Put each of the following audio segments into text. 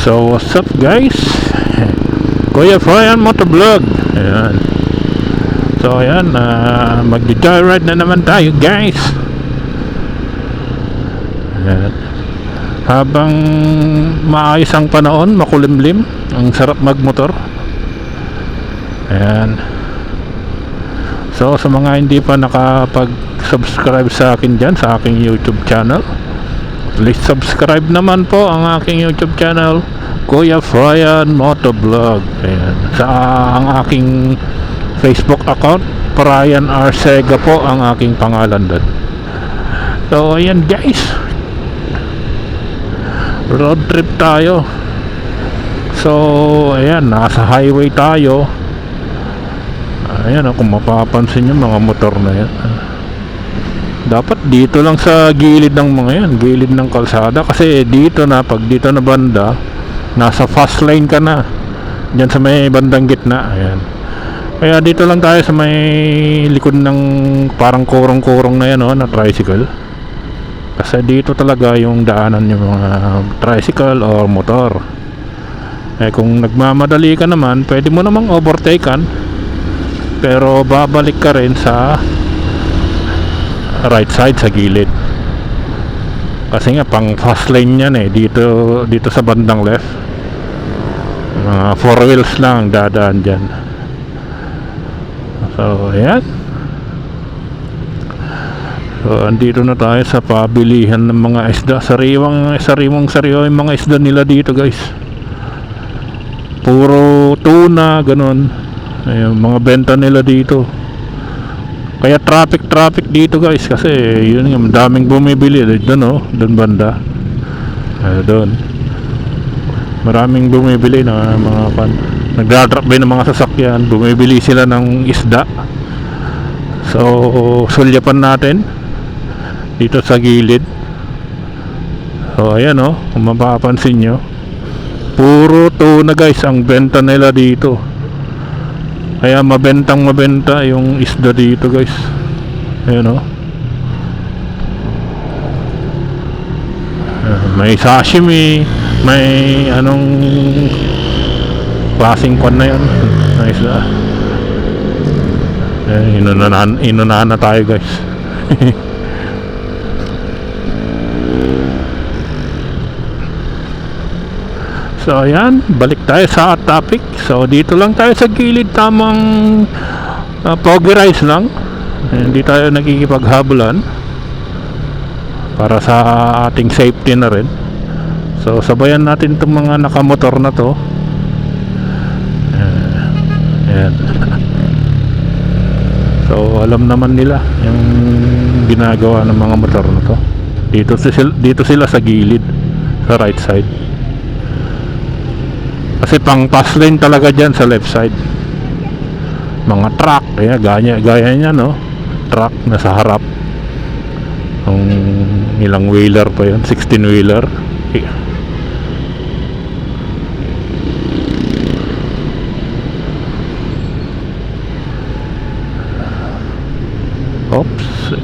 So what's up guys? Kuya Brian Motovlog. Ayan. So ayan, uh, mag-joyride na naman tayo guys. Ayan. Habang maayos ang panahon, makulimlim, ang sarap magmotor. Ayan. So sa mga hindi pa nakapag-subscribe sa akin dyan, sa aking YouTube channel, please subscribe naman po ang aking YouTube channel, Kuya Brian Motovlog. Ayan. Sa ang aking Facebook account, Brian Arcega po ang aking pangalan doon. So ayan guys, road trip tayo. So ayan, nasa highway tayo. Ayan, oh, kung mapapansin nyo mga motor na yan. Dapat dito lang sa gilid ng mga yan, gilid ng kalsada. Kasi dito na, pag dito na banda, nasa fast lane ka na. Diyan sa may bandang gitna. Ayan. Kaya dito lang tayo sa may likod ng parang kurong-kurong na yan, oh, na tricycle. Kasi dito talaga yung daanan yung mga tricycle or motor. Eh kung nagmamadali ka naman, pwede mo namang overtaken pero babalik ka rin sa right side sa gilid. Kasi nga pang fast lane yan eh. Dito dito sa bandang left. Mga four wheels lang dadaan dyan. So ayan. So andito na tayo sa pabilihan ng mga isda. Sariwang sariwang sariwa yung mga isda nila dito guys. Puro tuna ganon Ayun, mga benta nila dito. Kaya traffic traffic dito guys kasi yun nga daming bumibili doon oh, doon banda. Ayun doon. Maraming bumibili na mga pan. Nagdadrop din ng mga sasakyan, bumibili sila ng isda. So, sulyapan natin dito sa gilid. So, ayan oh, kung mapapansin nyo. Puro tuna guys ang benta nila dito. Kaya mabentang mabenta yung isda dito guys. Ayan o. Uh, may sashimi, may anong klaseng kwan na yun. Na isda. Eh, inunahan, inunahan na tayo guys. So ayan, balik tayo sa topic. So dito lang tayo sa gilid tamang uh, pogi rice lang. Hindi tayo nagkikipaghabulan para sa ating safety na rin. So sabayan natin itong mga nakamotor na to. Eh, ayan. So alam naman nila yung ginagawa ng mga motor na to. Dito dito sila sa gilid sa right side. Kasi pang pass lane talaga dyan sa left side. Mga truck, kaya gaya, gaya niya no. Truck na sa harap. Ang ilang wheeler pa yun, 16 wheeler. Oops.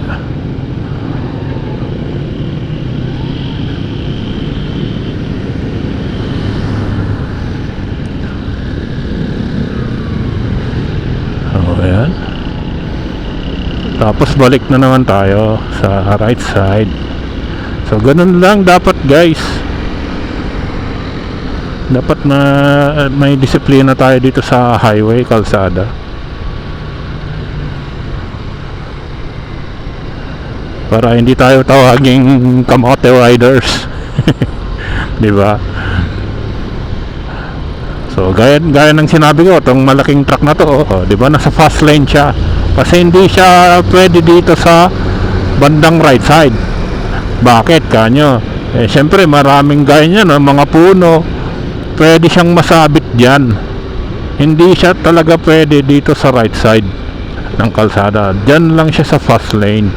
So, ayan. Tapos balik na naman tayo sa right side. So, ganun lang dapat guys. Dapat na may disiplina tayo dito sa highway, kalsada. Para hindi tayo tawaging kamote riders. 'Di ba? So gaya gaya ng sinabi ko, tong malaking truck na to, oh, 'di ba nasa fast lane siya. Kasi hindi siya pwede dito sa bandang right side. Bakit kanyo? Eh syempre maraming gaya niya no, mga puno. Pwede siyang masabit diyan. Hindi siya talaga pwede dito sa right side ng kalsada. Diyan lang siya sa fast lane.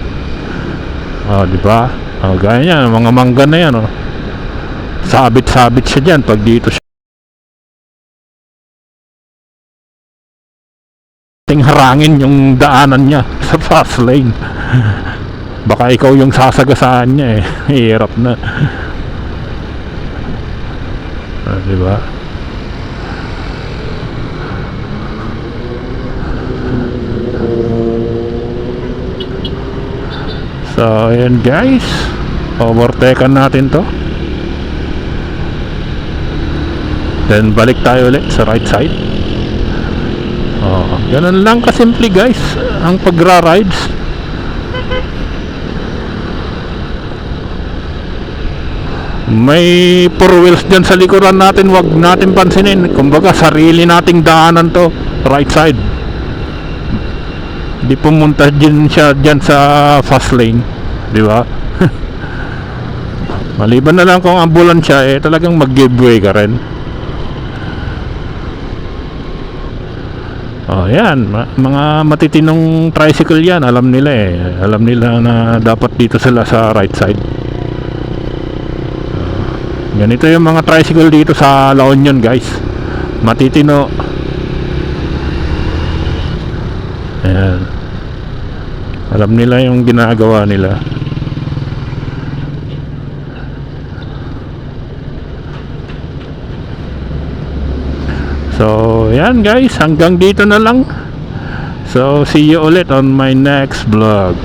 Oh, 'di ba? Oh, gaya niya, mga mangga na 'yan, oh. Sabit-sabit siya diyan pag dito siya ting harangin yung daanan niya sa fast lane. Baka ikaw yung sasagasaan niya eh. Hirap na. Ah, di ba? So, ayan guys. Overtaken natin to. Then, balik tayo ulit sa right side. Oh, ganun lang kasimple guys ang pagra-rides. May four wheels dyan sa likuran natin, wag natin pansinin. Kumbaga, sarili nating daanan to, right side. Di pumunta din siya dyan sa fast lane, di ba? Maliban na lang kung ambulansya, eh talagang mag-giveaway ka rin. Oh, yan. Mga matitinong tricycle yan. Alam nila eh. Alam nila na dapat dito sila sa right side. Ah, ganito yung mga tricycle dito sa La Union, guys. Matitino. Ayan. Alam nila yung ginagawa nila. So, yan guys, hanggang dito na lang. So, see you ulit on my next vlog.